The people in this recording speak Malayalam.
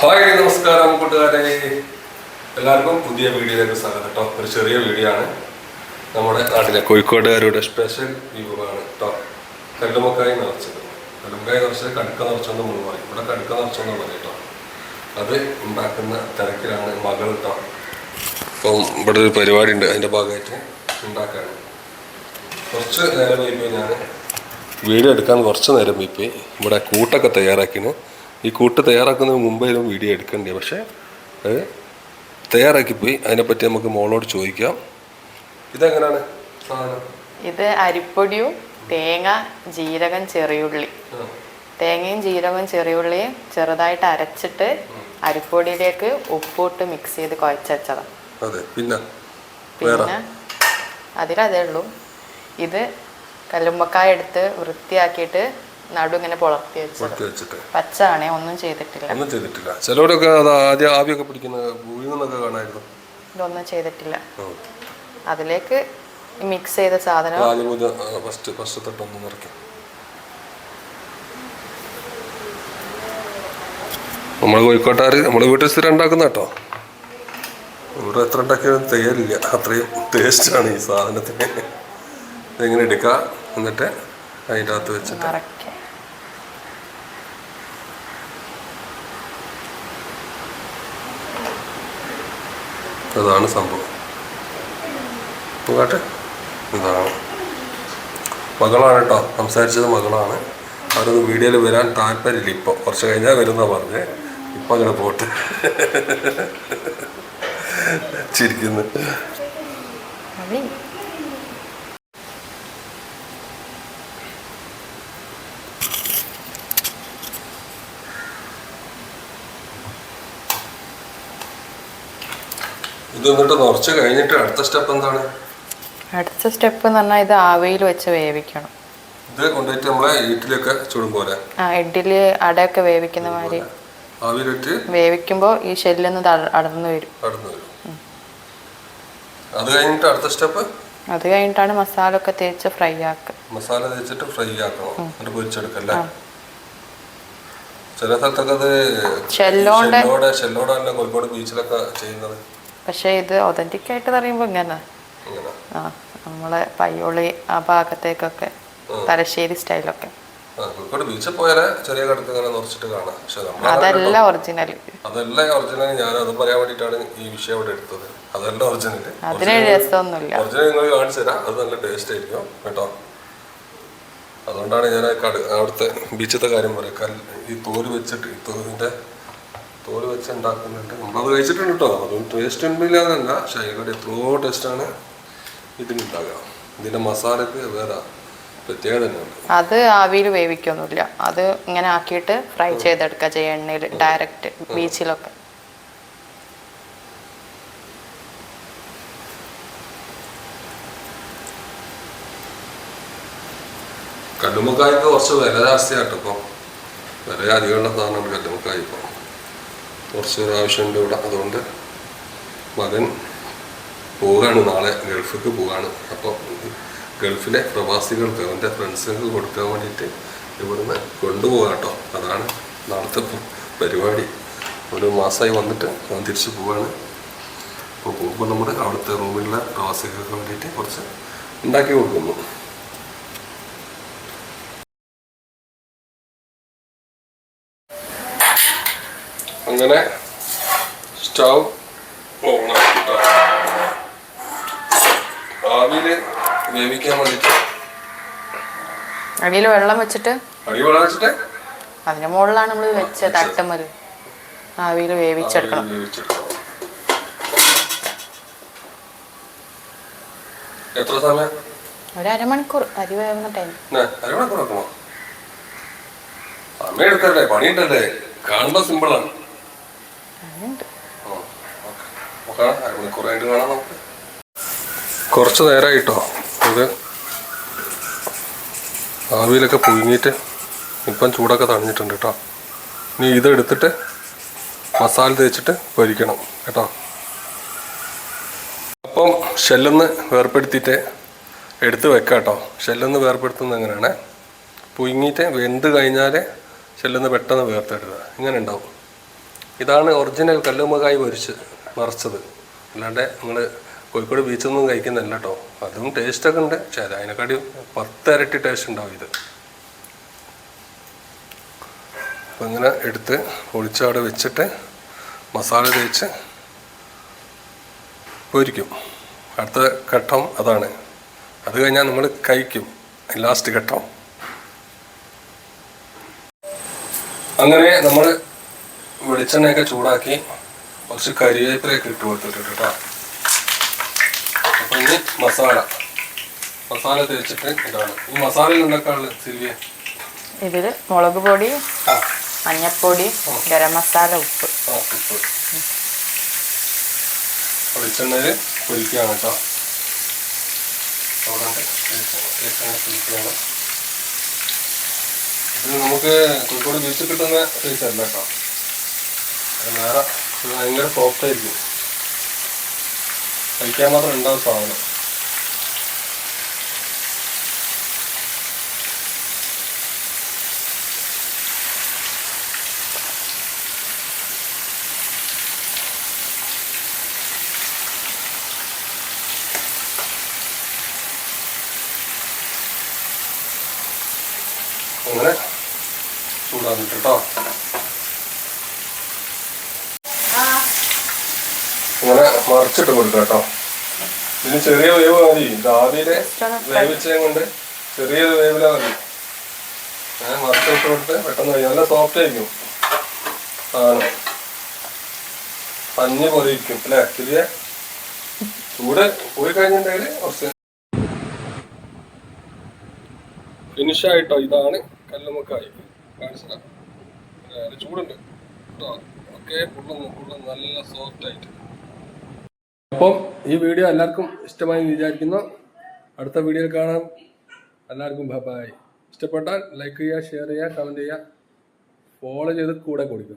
ഹായ് നമസ്കാരം കൂട്ടുകാരെ. എല്ലാവർക്കും പുതിയ വീഡിയോയിലേക്ക് സ്വാഗതം കേട്ടോ. ഒരു ചെറിയ വീഡിയോ ആണ്. നമ്മുടെ നാട്ടിലെ കോഴിക്കോടുകാരുടെ സ്പെഷ്യൽ വിഭവമാണ് കേട്ടോ കല്ലുമക്കായി നിറച്ചത്. കല്ലുമക്കായി നിറച്ചത് കടുക്ക നിറച്ചെന്ന് മുഴുവൻ ഇവിടെ കടുക്ക നിറച്ചെന്ന് പറയും കേട്ടോ അത് ഉണ്ടാക്കുന്ന തിരക്കിലാണ് മകൾ കേട്ടോ അപ്പം ഇവിടെ ഒരു പരിപാടി ഉണ്ട് അതിന്റെ ഭാഗമായിട്ട് ഉണ്ടാക്കാണ് കുറച്ച് നേരം പോയിപ്പോയി ഞാൻ വീഡിയോ എടുക്കാൻ കുറച്ച് നേരം പോയിപ്പോയി ഇവിടെ കൂട്ടൊക്കെ തയ്യാറാക്കിന് ഈ കൂട്ട് തയ്യാറാക്കുന്നതിന് മുമ്പായിരുന്നു വീഡിയോ എടുക്കേണ്ടത് പക്ഷേ അത് തയ്യാറാക്കിപ്പോയി അതിനെപ്പറ്റി നമുക്ക് മോളോട് ചോദിക്കാം. ഇതെങ്ങനെയാണ് സാധനം? ഇത് അരിപ്പൊടിയും തേങ്ങ ജീരകം ചെറിയുള്ളി. തേങ്ങയും ജീരകവും ചെറിയുള്ളിയും ചെറുതായിട്ട് അരച്ചിട്ട് അരിപ്പൊടിയിലേക്ക് ഉപ്പിട്ട് മിക്സ് ചെയ്ത് കുഴച്ചതാണ് അതെ. പിന്നെ പിന്നെ അതിലതേ ഉള്ളൂ. ഇത് കല്ലുമ്മക്കായ എടുത്ത് വൃത്തിയാക്കിയിട്ട് നടു ഇങ്ങനെ പുളർത്തി വെച്ചത്. വെച്ചിട്ട്. പച്ച ഒന്നും ചെയ്തിട്ടില്ല. ഒന്നും ചെയ്തിട്ടില്ല. ചിലവരൊക്കെ അത് ആദ്യം ആവിയൊക്കെ പിടിക്കുന്ന വീഴുന്നൊക്കെ കാണായിരുന്നു. ഇതൊന്നും ചെയ്തിട്ടില്ല. അതിലേക്ക് മിക്സ് ചെയ്ത സാധനം ഫസ്റ്റ് ഫസ്റ്റ് തൊട്ടൊന്ന് നിറയ്ക്കാം. നമ്മൾ നമ്മുടെ വീട്ടിൽ സ്ഥിരം ഉണ്ടാക്കുന്ന കേട്ടോ. ഇവിടെ എത്ര ഉണ്ടാക്കിയാലും അത്രയും ടേസ്റ്റാണ് ഈ സാധനത്തിന്. ഇതെങ്ങനെ എടുക്കുക എന്നിട്ട് അതിന്റെ അകത്ത് വെച്ചിട്ട് അതാണ് സംഭവം. നോക്കട്ടെ ഇതാണ്. മകളാണ് കേട്ടോ. സംസാരിച്ചത് മകളാണ്. അവരത് വീഡിയോയിൽ വരാൻ താല്പര്യമില്ല ഇപ്പോൾ കുറച്ച് കഴിഞ്ഞാൽ വരുന്ന പറഞ്ഞേ. ഇപ്പം അങ്ങനെ പോട്ട്. ചിരിക്കുന്നു. ഇത് എന്നിട്ട് കുറച്ച് കഴിഞ്ഞിട്ട് അടുത്ത സ്റ്റെപ്പ് എന്താണ്? അടുത്ത സ്റ്റെപ്പ് എന്ന് പറഞ്ഞാൽ ഇത് ആവയിൽ വെച്ച് വേവിക്കണം. ഇത് കൊണ്ടുപോയിട്ട് നമ്മളെ ഇഡ്ഡലിയൊക്കെ ചുടും പോലെ. ആ ഇഡ്ഡലി അടയൊക്കെ വേവിക്കുന്ന മാതിരി. ആവിയിലിട്ട് വേവിക്കുമ്പോൾ ഈ ഷെല്ലൊന്ന് അടർന്നു വരും. അടർന്നു വരും. അത് കഴിഞ്ഞിട്ട് അടുത്ത സ്റ്റെപ്പ്? അത് കഴിഞ്ഞിട്ടാണ് മസാല ഒക്കെ തേച്ച് ഫ്രൈ ആക്കുക. മസാല തേച്ചിട്ട് ഫ്രൈ ആക്കണം. എന്നിട്ട് പൊരിച്ചെടുക്കല്ലേ ചില സ്ഥലത്തൊക്കെ അത് ഷെല്ലോടെ. ഷെല്ലോടെ കോഴിക്കോട് ബീച്ചിലൊക്കെ ചെയ്യുന്നത്? പക്ഷേ ഇത് ഒതന്റിക് ആയിട്ട് പറയുമ്പോൾ ഇങ്ങനെ. ആ നമ്മളെ പയ്യോളി ആ ഭാഗത്തേക്കൊക്കെ തലശ്ശേരി സ്റ്റൈലൊക്കെ. ആ, കോഴിക്കോട് ബീച്ചിൽ പോയാലേ ചെറിയ കടക്ക് ഇങ്ങനെ നിറച്ചിട്ട് കാണാം. പക്ഷെ അതല്ല ഒറിജിനൽ അതല്ല ഒറിജിനൽ ഞാൻ അത് പറയാൻ വേണ്ടിയിട്ടാണ് ഈ വിഷയം ഇവിടെ എടുത്തത്. അതല്ല ഒറിജിനൽ അതിന് രസമൊന്നുമില്ല. ഒറിജിനൽ നിങ്ങൾ കാണിച്ചു തരാം. അത് നല്ല ടേസ്റ്റ് ആയിരിക്കും കേട്ടോ. അതുകൊണ്ടാണ് ഞാൻ കട അവിടുത്തെ ബീച്ചത്തെ കാര്യം പറയാം. ഈ തോൽ വെച്ചിട്ട് ഈ തോലിന്റെ തോൽ വെച്ച് ഉണ്ടാക്കുന്നുണ്ട്. നമ്മളത് കഴിച്ചിട്ടുണ്ട് കേട്ടോ അതും ടേസ്റ്റ് ഉണ്ടില്ലാന്നല്ല പക്ഷേ അതിലൂടെ എത്രയോ ടേസ്റ്റാണ് ഇതിനുണ്ടാകുക ഇതിന്റെ മസാലയ്ക്ക് വേറെ പ്രത്യേകത തന്നെയുണ്ട് അത് ആവിയിൽ വേവിക്കൊന്നുമില്ല. അത് ഇങ്ങനെ ആക്കിയിട്ട് ഫ്രൈ ചെയ്തെടുക്കുക ചെയ്യ. എണ്ണയിൽ ഡയറക്റ്റ് ബീച്ചിലൊക്കെ. കല്ലുമ്മക്കായ്ക്ക് കുറച്ച് വില ജാസ്തിയാട്ടോ ഇപ്പം. വില അധികമുള്ള സാധനമാണ് കല്ലുമ്മക്കായ് ഇപ്പം. കുറച്ച് ആവശ്യമുണ്ട് ഇവിടെ. അതുകൊണ്ട് മകൻ പോവുകയാണ് നാളെ ഗൾഫിക്ക് പോവുകയാണ്. അപ്പോൾ ഗൾഫിലെ പ്രവാസികൾക്ക് അവന്റെ ഫ്രണ്ട്സുകൾക്ക് കൊടുക്കാൻ വേണ്ടിയിട്ട് ഇവിടുന്ന് കൊണ്ടുപോകാം കേട്ടോ. അതാണ് നാളത്തെ പരിപാടി. ഒരു മാസമായി വന്നിട്ട് അവൻ തിരിച്ചു പോവാണ് അപ്പോൾ പോകുമ്പോൾ നമ്മുടെ അവിടുത്തെ റൂമിലുള്ള പ്രവാസികൾക്ക് വേണ്ടിയിട്ട് കുറച്ച് ഉണ്ടാക്കി കൊടുക്കുന്നു. അങ്ങനെ സ്റ്റൗ ഓണാക്കിട്ട ആവിയിൽ വേവിക്കാൻ വേണ്ടിട്ട് അടിയിൽ വെള്ളം വെച്ചിട്ട്? അടി വെള്ളം വെച്ചിട്ട്? അതിന് മുകളിലാണ് നമ്മൾ വെച്ച തട്ടുമൽ ആവിയിൽ വേവിച്ചെടുക്കണം. എത്ര സമയം? ഒരു അരമണിക്കൂർ അരി വേവുന്ന ടൈം അരമണിക്കൂർ സമയം എടുത്തല്ലേ പണിയുണ്ടല്ലേ. കാണുമ്പോ സിമ്പിളാണ് കുറച്ച് നേരമായിട്ടോ ഇത് ആവിയിലൊക്കെ പുഴുങ്ങിയിട്ട് ഇപ്പം ചൂടൊക്കെ തണിഞ്ഞിട്ടുണ്ട് കേട്ടോ. ഇനി ഇതെടുത്തിട്ട് മസാല തേച്ചിട്ട് പൊരിക്കണം കേട്ടോ. അപ്പം ഷെല്ലൊന്ന് വേർപ്പെടുത്തിയിട്ട് എടുത്ത് വെക്കാം കേട്ടോ. ഷെല്ലൊന്ന് വേർപ്പെടുത്തുന്നത് എങ്ങനെയാണ്? പുഴുങ്ങിയിട്ട് വെന്ത് കഴിഞ്ഞാൽ ഷെല്ലൊന്ന് പെട്ടെന്ന് വേർത്തെടുക്കുക ഇങ്ങനെ ഉണ്ടാവും. ഇതാണ് ഒറിജിനൽ കല്ലുമ്മക്കായ് പൊരിച്ച് മറച്ചത്. അല്ലാണ്ട് നിങ്ങൾ കോഴിക്കോട് ബീച്ചിൽ നിന്നും കഴിക്കുന്നതല്ല കേട്ടോ അതും ടേസ്റ്റൊക്കെ ഉണ്ട്. പക്ഷേ അത് അതിനെക്കാട്ടി പത്തിരട്ടി ടേസ്റ്റ് ഉണ്ടാവും ഇത്. അപ്പം ഇങ്ങനെ എടുത്ത് പൊളിച്ചവിടെ വെച്ചിട്ട് മസാല തേച്ച് പൊരിക്കും. അടുത്ത ഘട്ടം അതാണ്. അത് കഴിഞ്ഞാൽ നമ്മൾ കഴിക്കും. ലാസ്റ്റ് ഘട്ടം. അങ്ങനെ നമ്മൾ വെളിച്ചെണ്ണയൊക്കെ ചൂടാക്കി കുറച്ച് കരിവേപ്പിലൊക്കെ ഇട്ട് കൊടുത്തിട്ടുണ്ട് കേട്ടോ. അപ്പം ഇനി മസാല. മസാല തേച്ചിട്ട് ഇതാണ്. ഈ മസാലയിൽ ഉണ്ടാക്കാനുള്ള സിൽവിയ? ഇതിൽ മുളക് പൊടി മഞ്ഞപ്പൊടി ഗരം മസാല ഉപ്പ്. ഉപ്പ്. വെളിച്ചെണ്ണയിൽ പൊരിക്കുകയാണ് കേട്ടോ. അവിടെ ഉണ്ട്. വെളിച്ചെണ്ണ പൊരിക്കുകയാണ്. ഇത് നമുക്ക് കോഴിക്കോട് ബീച്ചിൽ കിട്ടുന്ന സൈസ് അല്ല കേട്ടോ. വേറെ ഭയങ്കര സോഫ്റ്റ് ആയിരിക്കും. കഴിക്കാൻ മാത്രം ഉണ്ടാവും സാധനം. അങ്ങനെ ചൂടാന്നിട്ട് കേട്ടോ ഇങ്ങനെ മറിച്ചിട്ട് കൊടുക്കുക കേട്ടോ. ഇതിന് ചെറിയ വേവ് മതി. ആദ്യത്തെ വേവിച്ചതും കൊണ്ട് ചെറിയ വേവില മതി. ഞാൻ മറിച്ചിട്ട് കൊടുത്ത് പെട്ടെന്ന് കഴിയും നല്ല സോഫ്റ്റ് ആയിരിക്കും. ആണ്? പഞ്ഞ് പോലെ ഇരിക്കും അല്ലേ? ചെറിയ ചൂട് പോയി കഴിഞ്ഞിട്ടുണ്ടെങ്കിൽ കുറച്ച് ഫിനിഷ് ആയിട്ടോ? ഇതാണ് കല്ലുമുക്കായി കാണിച്ചതാണ് ചൂടുണ്ട്. കേട്ടോ ഒക്കെ ഫുള്ളും ഫുള്ളും നല്ല സോഫ്റ്റ് ആയിട്ട്. അപ്പം ഈ വീഡിയോ എല്ലാവർക്കും ഇഷ്ടമായി വിചാരിക്കുന്നു. അടുത്ത വീഡിയോയിൽ കാണാം. എല്ലാവർക്കും ബൈ ഇഷ്ടപ്പെട്ടാൽ ലൈക്ക് ചെയ്യുക ഷെയർ ചെയ്യുക കമന്റ് ചെയ്യുക. ഫോളോ ചെയ്ത് കൂടെ കൊടുക്കുക.